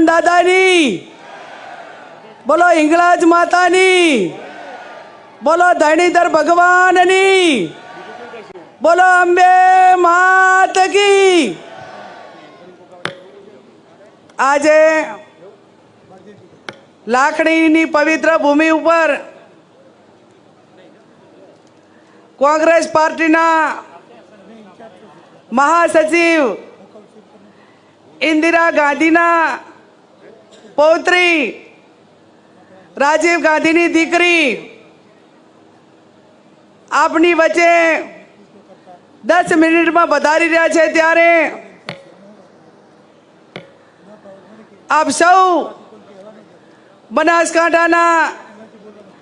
ગજાનન દાદાની. બોલો હિંગળાજ માતાની. બોલો ધણીધર ભગવાનની. બોલો અંબે માત કી. આજે લાકડીની પવિત્ર ભૂમિ ઉપર કોંગ્રેસ પાર્ટીના મહાસચિવ ઇન્દિરા ગાંધીના પૌત્રી. રાજીવ ગાંધીની દીકરી. આપની વચ્ચે દસ મિનિટમાં વધારી રહ્યા છે ત્યારે આપ સૌ બનાસકાંઠાના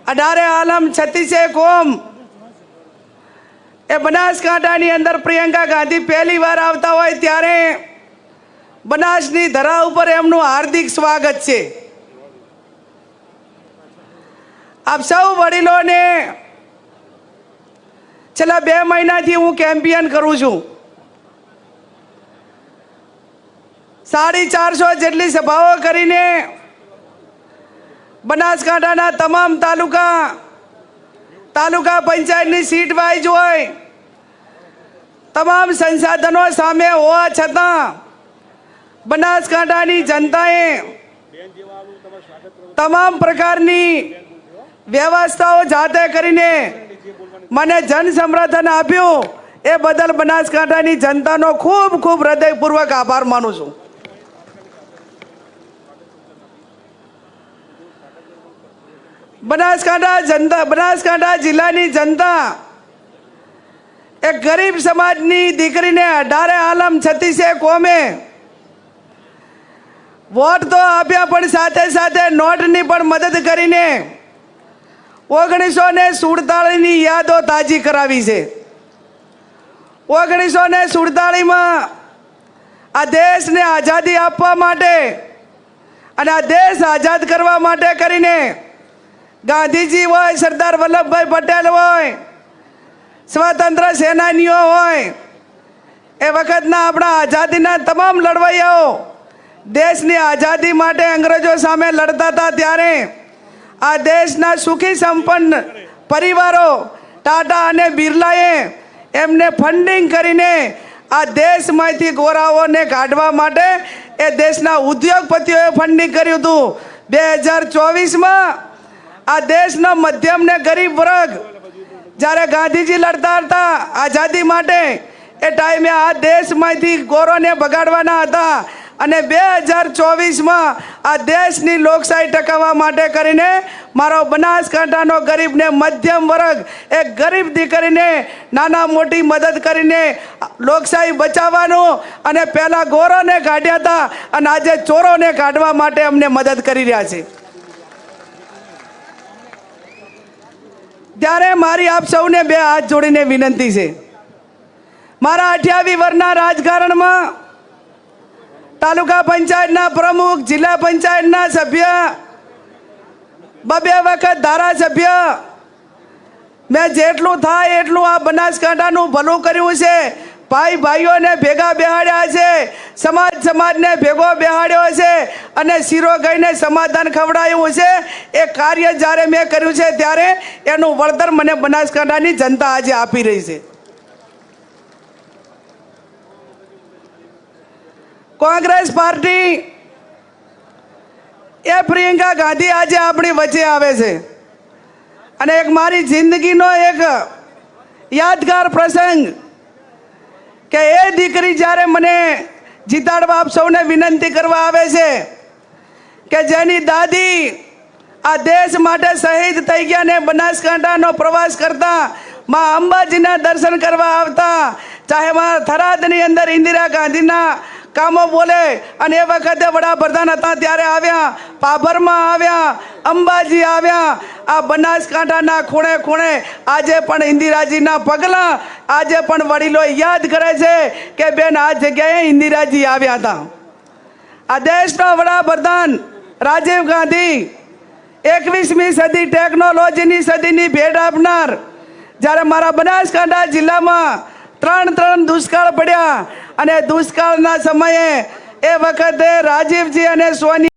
અઢારે આલમ છત્તીસે કોમ એ બનાસકાંઠાની અંદર પ્રિયંકા ગાંધી પહેલી વાર આવતા હોય ત્યારે બનાસની ધરા ઉપર એમનું હાર્દિક સ્વાગત છે. આપ સૌ વડીલોને છેલ્લા બે મહિનાથી હું કેમ્પિયન કરું છું. સાડી ચારસો જેટલી સભાઓ કરીને બનાસકાંઠાના તમામ તાલુકા તાલુકા પંચાયતની સીટ વાઇઝ હોય, તમામ સંસાધનો સામે હોવા છતાં બનાસકાંઠાની જનતાએ તમામ પ્રકારની વ્યવસ્થાઓ જાતે કરીને મને જન સમર્થન આપ્યું. એ બદલ બનાસકાંઠાની જનતાનો ખૂબ ખૂબ હૃદયપૂર્વક આભાર માનું છું. બનાસકાંઠા જનતા, બનાસકાંઠા જિલ્લાની જનતા એક ગરીબ સમાજની દીકરીને અઢારે આલમ છત્તીસે કોમે વોટ તો આપ્યા, પણ સાથે સાથે નોટની પણ મદદ કરીને ઓગણીસો ને સુડતાળીસની યાદો તાજી કરાવી છે. ઓગણીસો ને સુડતાળીસમાં આ દેશને આઝાદી આપવા માટે અને આ દેશ આઝાદ કરવા માટે કરીને ગાંધીજી હોય, સરદાર વલ્લભભાઈ પટેલ હોય, સ્વતંત્ર સેનાનીઓ હોય, એ વખતના આપણા આઝાદીના તમામ લડવૈયાઓ દેશની આઝાદી માટે અંગ્રેજો સામે લડતા હતા ત્યારે આ દેશના સુખી સંપન્ન પરિવારો ટાટા અને બિરલાએ એમને ફંડિંગ કરીને આ દેશમાંથી ગોરાઓને કાઢવા માટે એ દેશના ઉદ્યોગપતિઓએ ફંડિંગ કર્યું હતું. બે હજાર ચોવીસમાં આ દેશનો મધ્યમ ને ગરીબ વર્ગ જ્યારે ગાંધીજી લડતા હતા, આઝાદી માટે એ ટાઈમે આ દેશમાંથી ગોરોને બગાડવાના હતા. અને બે હજાર ચોવીસમાં આ દેશની લોકશાહી ટકાવવા માટે કરીને મારો બનાસકાંઠાનો ગરીબને મધ્યમ વર્ગ, એક ગરીબ દીકરીને નાના મોટી મદદ કરીને લોકશાહી બચાવવાનું અને પહેલાં ગોરોને કાઢ્યા હતા અને આજે ચોરોને કાઢવા માટે અમને મદદ કરી રહ્યા છે. ત્યારે મારી આપ સૌને બે હાથ જોડીને વિનંતી છે. મારા અઠ્યાવી વર્ષના રાજકારણમાં તાલુકા પંચાયતના પ્રમુખ, જિલ્લા પંચાયતના સભ્ય, બબે વખત ધારાસભ્ય. મેં જેટલું થાય એટલું આ બનાસકાંઠાનું ભલું કર્યું છે. ભાઈ ભાઈઓને ભેગા બેહાડ્યા છે. સમાજ સમાજને ભેગો બેહાડ્યો છે અને શીરો ગઈને સમાધાન ખવડાયું છે. એ કાર્ય જ્યારે મેં કર્યું છે ત્યારે એનું વળતર મને બનાસકાંઠાની જનતા આજે આપી રહી છે. કોંગ્રેસ પાર્ટી. એ પ્રિયંકા ગાંધી આજે આપણી વચ્ચે આવે છે. અને એક મારી જિંદગીનો એક યાદગાર પ્રસંગ કે એ દીકરી જ્યારે મને જીતાડવા આપ સૌને વિનંતી કરવા આવે છે કે જેની દાદી આ દેશ માટે શહીદ થઈ ગયા ને બનાસકાંઠાનો પ્રવાસ કરતા માં અંબાજીના દર્શન કરવા આવતા, ચાહે મારા થરાદની અંદર ઇન્દિરા ગાંધીના કામો બોલે અને એ વખતે વડાપ્રધાન હતા ત્યારે આવ્યા, પાભરમાં આવ્યા, અંબાજી આવ્યા. આ બનાસકાંઠાના ખૂણે ખૂણે આજે પણ ઇન્દિરાજીના પગલાં, આજે પણ વડીલો યાદ કરે છે કે બેન આ જગ્યાએ ઇન્દિરાજી આવ્યા હતા. આ દેશનો વડાપ્રધાન રાજીવ ગાંધી એકવીસમી સદી ટેકનોલોજીની સદીની ભેટ આપનાર. જ્યારે મારા બનાસકાંઠા જિલ્લામાં ત્રણ ત્રણ દુષ્કાળ પડ્યા અને દુષ્કાળના સમયે એ વખતે રાજીવજી અને સોનિયા